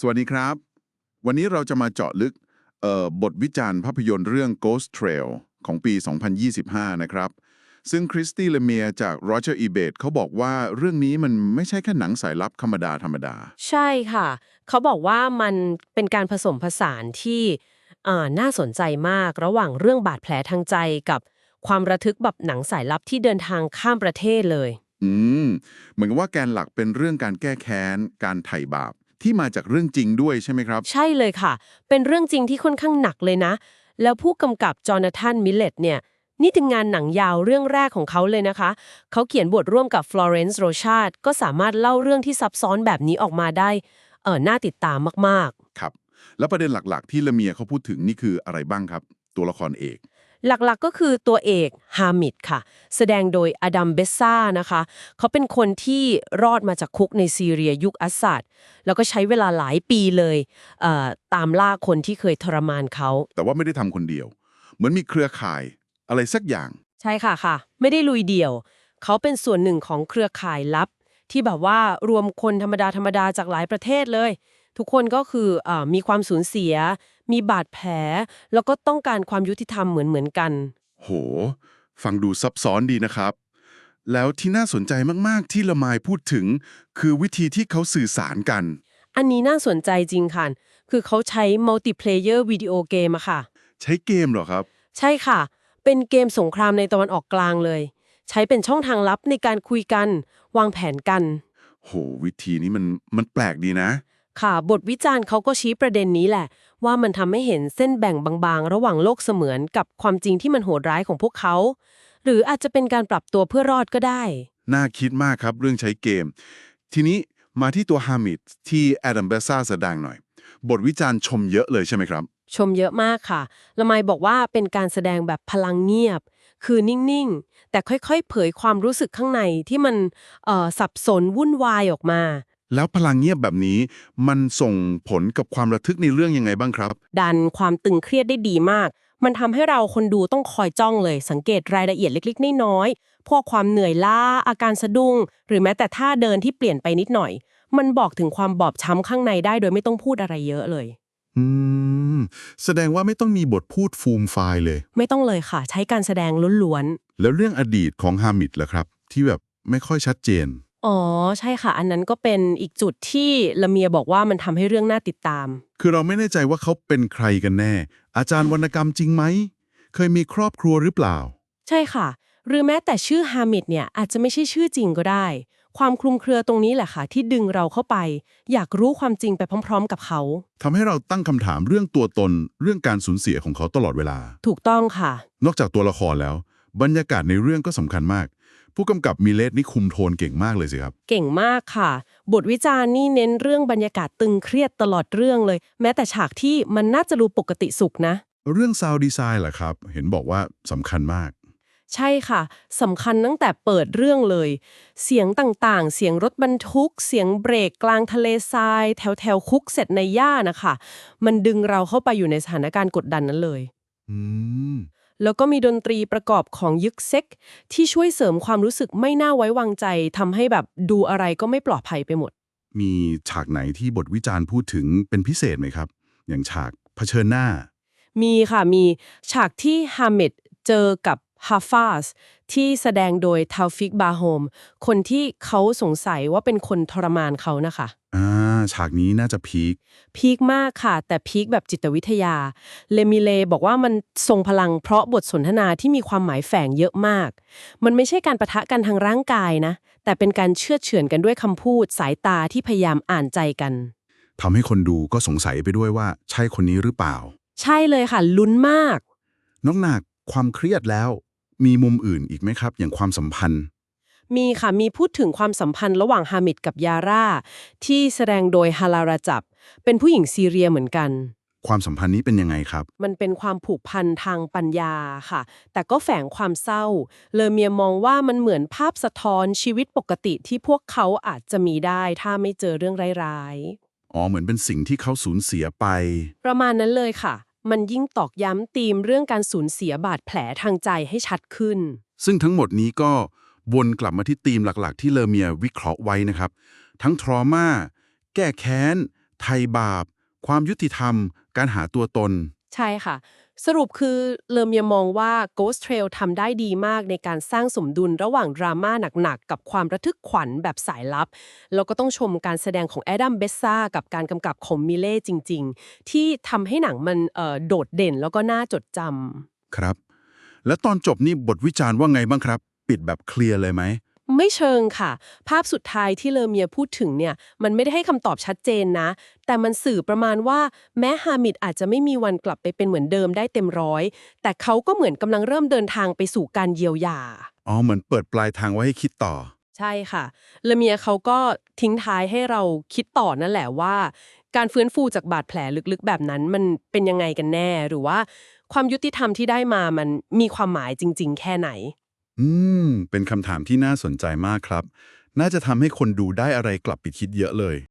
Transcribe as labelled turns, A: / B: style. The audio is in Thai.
A: สวัสดีครับ วันนี้เราจะมาเจาะลึกเอ่อบทวิจารณ์ภาพยนตร์เรื่อง Ghost Trail ของปี 2025 นะครับ ซึ่งคริสตี้เลเมียจาก Roger Ebert เขาบอกว่าเรื่องนี้มันไม่ใช่แค่หนังสายลับธรรมดาธรรมดา
B: ใช่ค่ะ เขาบอกว่ามันเป็นการผสมผสานที่เอ่อน่าสนใจมากระหว่างเรื่องบาดแผลทางใจกับความระทึกแบบหนังสายลับที่เดินทางข้ามประเทศเลย
A: อืม เหมือนกับว่าแกนหลักเป็นเรื่องการแก้แค้น การไถ่บาป ที่มาจากเรื่องจริงด้วยใช่ไหมครับ
B: ใช่เลยค่ะ เป็นเรื่องจริงที่ค่อนข้างหนักเลยนะ แล้วผู้กำกับจอนาธานมิลเลตเนี่ย นี่ถึงงานหนังยาวเรื่องแรกของเขาเลยนะคะ เขาเขียนบทร่วมกับฟลอเรนซ์โรชาดก็สามารถเล่าเรื่องที่ซับซ้อนแบบนี้ออกมาได้ เออน่าติดตามมากๆ
A: ครับ แล้วประเด็นหลักๆ ที่เลเมียเขาพูดถึงนี่คืออะไรบ้างครับ ตัวละครเอก
B: หลักๆก็คือตัวเอกฮามิดค่ะ แสดงโดยอดัมเบสซานะคะ เขาเป็นคนที่รอดมาจากคุกในซีเรียยุคอัสซัดแล้วก็ใช้เวลาหลายปีเลยเอ่อตามล่าคนที่เคยทรมานเขา
A: แต่ว่าไม่ได้ทำคนเดียว เหมือนมีเครือข่ายอะไรสักอย่าง
B: ใช่ค่ะค่ะ ไม่ได้ลุยเดี่ยว เขาเป็นส่วนหนึ่งของเครือข่ายลับ ที่แบบว่ารวมคนธรรมดาธรรมดาจากหลายประเทศเลย ทุกคนก็คือเออมีความสูญเสีย มีบาดแผล แล้วก็ต้องการความยุติธรรมเหมือนเหมือนๆกัน
A: โห ฟังดูซับซ้อนดีนะครับ แล้วที่น่าสนใจมากๆที่ละไมายพูดถึง คือวิธีที่เขาสื่อสารกัน
B: อันนี้น่าสนใจจริงค่ะ คือเขาใช้ multiplayer วิดีโอเกมอะค่ะ
A: ใช้เกมเหรอครับ
B: ใช่ค่ะ เป็นเกมสงครามในตะวันออกกลางเลย ใช้เป็นช่องทางลับในการคุยกัน วางแผนกัน
A: โห วิธีนี้มันมันแปลกดีนะ
B: ค่ะ บทวิจารณ์เขาก็ชี้ประเด็นนี้แหละ ว่ามันทำให้เห็นเส้นแบ่งบางๆ ระหว่างโลกเสมือนกับความจริงที่มันโหดร้ายของพวกเขา หรืออาจจะเป็นการปรับตัวเพื่อรอดก็ได้
A: น่าคิดมากครับเรื่องใช้เกม ทีนี้มาที่ตัวฮามิดที่แอดัมเบซาแสดงหน่อย บทวิจารณ์ชมเยอะเลยใช่ไหมครับ
B: ชมเยอะมากค่ะ ละไมบอกว่าเป็นการแสดงแบบพลังเงียบ คือนิ่งๆ แต่ค่อยๆ เผยความรู้สึกข้างในที่มันเอ่อสับสนวุ่นวายออกมา
A: แล้วพลังเงียบแบบนี้ มันส่งผลกับความระทึกในเรื่องยังไงบ้างครับ
B: ดันความตึงเครียดได้ดีมาก มันทำให้เราคนดูต้องคอยจ้องเลย สังเกตรายละเอียดเล็กๆน้อยๆพวกความเหนื่อยล้า อาการสะดุ้ง หรือแม้แต่ท่าเดินที่เปลี่ยนไปนิดหน่อย มันบอกถึงความบอบช้ำข้างในได้ โดยไม่ต้องพูดอะไรเยอะเลย
A: อืม แสดงว่าไม่ต้องมีบทพูดฟูมไฟล์เลย
B: ไม่ต้องเลยค่ะ ใช้การแสดงล้วน
A: แล้วเรื่องอดีตของฮามิดล่ะครับ ที่แบบไม่ค่อยชัดเจน
B: ๆ อ๋อ ใช่ค่ะ อันนั้นก็เป็นอีกจุดที่ละเมียบอกว่ามันทำให้เรื่องน่าติดตาม
A: คือเราไม่แน่ใจว่าเขาเป็นใครกันแน่ อาจารย์วรรณกรรมจริงไหม เคยมีครอบครัวหรือเปล่า
B: ใช่ค่ะ หรือแม้แต่ชื่อฮามิดเนี่ยอาจจะไม่ใช่ชื่อจริงก็ได้ ความคลุมเครือตรงนี้แหละค่ะ ที่ดึงเราเข้าไป อยากรู้ความจริงไปพร้อม ๆ กับเขา
A: ทำให้เราตั้งคำถามเรื่องตัวตน เรื่องการสูญเสียของเขาตลอดเวลา
B: ถูกต้องค่ะ
A: นอกจากตัวละครแล้ว บรรยากาศในเรื่องก็สำคัญมาก ผู้กำกับมิเลสนี่คุมโทนเก่งมากเลยสิครับ
B: เก่งมากค่ะ บทวิจารณ์นี่เน้นเรื่องบรรยากาศตึงเครียดตลอดเรื่องเลย แม้แต่ฉากที่มันน่าจะดูปกติสุขนะ
A: เรื่องซาวดีไซน์ล่ะครับ เห็นบอกว่าสำคัญมาก
B: ใช่ค่ะสำคัญตั้งแต่เปิดเรื่องเลย เสียงต่างๆ เสียงรถบรรทุก เสียงเบรกกลางทะเลทราย แถวแถวๆคุกเสร็จในหญ้านะคะมันดึงเราเข้าไปอยู่ในสถานการณ์กดดันนั้นเลย
A: อืม
B: แล้วก็มีดนตรีประกอบของยึกเซ็ก ที่ช่วยเสริมความรู้สึกไม่น่าไว้วางใจทำให้แบบดูอะไรก็ไม่ปลอดภัยไปหมด
A: มีฉากไหนที่บทวิจารณ์พูดถึงเป็นพิเศษไหมครับ อย่างฉากเผชิญหน้า
B: มีค่ะมีฉากที่ฮามิดเจอกับฮาฟาสที่แสดงโดยทาฟิกบาโฮม คนที่เขาสงสัยว่าเป็นคนทรมานเขานะคะ
A: อ่า ฉากนี้น่าจะพีค
B: พีคมากค่ะ แต่พีคแบบจิตวิทยา เลมิเลบอกว่ามันทรงพลังเพราะบทสนทนาที่มีความหมายแฝงเยอะมาก มันไม่ใช่การประทะกันทางร่างกายนะ แต่เป็นการเชื่อดเฉือนกันด้วยคำพูดสายตาที่พยายามอ่านใจกัน
A: ทำให้คนดูก็สงสัยไปด้วยว่า ใช่คนนี้หรือเปล่า
B: ใช่เลยค่ะ ลุ้นมาก
A: นอกจากความเครียดแล้ว มีมุมอื่นอีกไหมครับ อย่างความสัมพันธ์
B: มีค่ะ มีพูดถึงความสัมพันธ์ระหว่างฮามิดกับยาร่า ที่แสดงโดยฮาราราจับ เป็นผู้หญิงซีเรียเหมือนกัน
A: ความสัมพันธ์นี้เป็นยังไงครับ
B: มันเป็นความผูกพันทางปัญญาค่ะ แต่ก็แฝงความเศร้า เลอเมียมองว่ามันเหมือนภาพสะท้อนชีวิตปกติที่พวกเขาอาจจะมีได้ ถ้าไม่เจอเรื่องร้าย
A: อ๋อเหมือนเป็นสิ่งที่เขาสูญเสียไป
B: ๆประมาณนั้นเลยค่ะ มันยิ่งตอกย้ำธีมเรื่องการสูญเสียบาดแผลทางใจให้ชัดขึ้น
A: ซึ่งทั้งหมดนี้ก็ วนกลับมาที่ธีมหลักๆ ที่เลอเมียวิเคราะห์ไว้นะครับ ทั้งทรมาแก้แค้นไไทยบาป ความยุติธรรม การหาตัวตน
B: ใช่ค่ะ สรุปคือเลอเมียมองว่า Ghost Trail ทำได้ดีมากในการสร้างสมดุลระหว่างดราม่าหนักๆ กับความระทึกขวัญแบบสายลับ แล้วก็ต้องชมการแสดงของแอดัมเบสซากับการกำกับของมิเล่จริง ๆ ที่ทำให้หนังมันเอ่อโดดเด่นแล้วก็น่าจดจำ
A: ครับ แล้วตอนจบนี่บทวิจารณ์ว่าไงบ้างครับ ปิดแบบเคลียร์เลยไหม
B: ไม่เชิงค่ะ ภาพสุดท้ายที่เลอเมียพูดถึงเนี่ย มันไม่ได้ให้คำตอบชัดเจนนะ แต่มันสื่อประมาณว่าแม้ฮามิดอาจจะไม่มีวันกลับไปเป็นเหมือนเดิมได้เต็มร้อย แต่เขาก็เหมือนกำลังเริ่มเดินทางไปสู่การเยียวยา
A: อ๋อ เหมือนเปิดปลายทางไว้ให้คิดต่อ
B: ใช่ค่ะเลอเมียเขาก็ทิ้งท้ายให้เราคิดต่อนั่นแหละว่า การฟื้นฟูจากบาดแผลลึกๆ แบบนั้นมันเป็นยังไงกันแน่ หรือว่าความยุติธรรมที่ได้มามันมีความหมายจริง ๆ แค่ไหน
A: อืม เป็นคำถามที่น่าสนใจมากครับ น่าจะทำให้คนดูได้อะไรกลับไปคิดเยอะเลย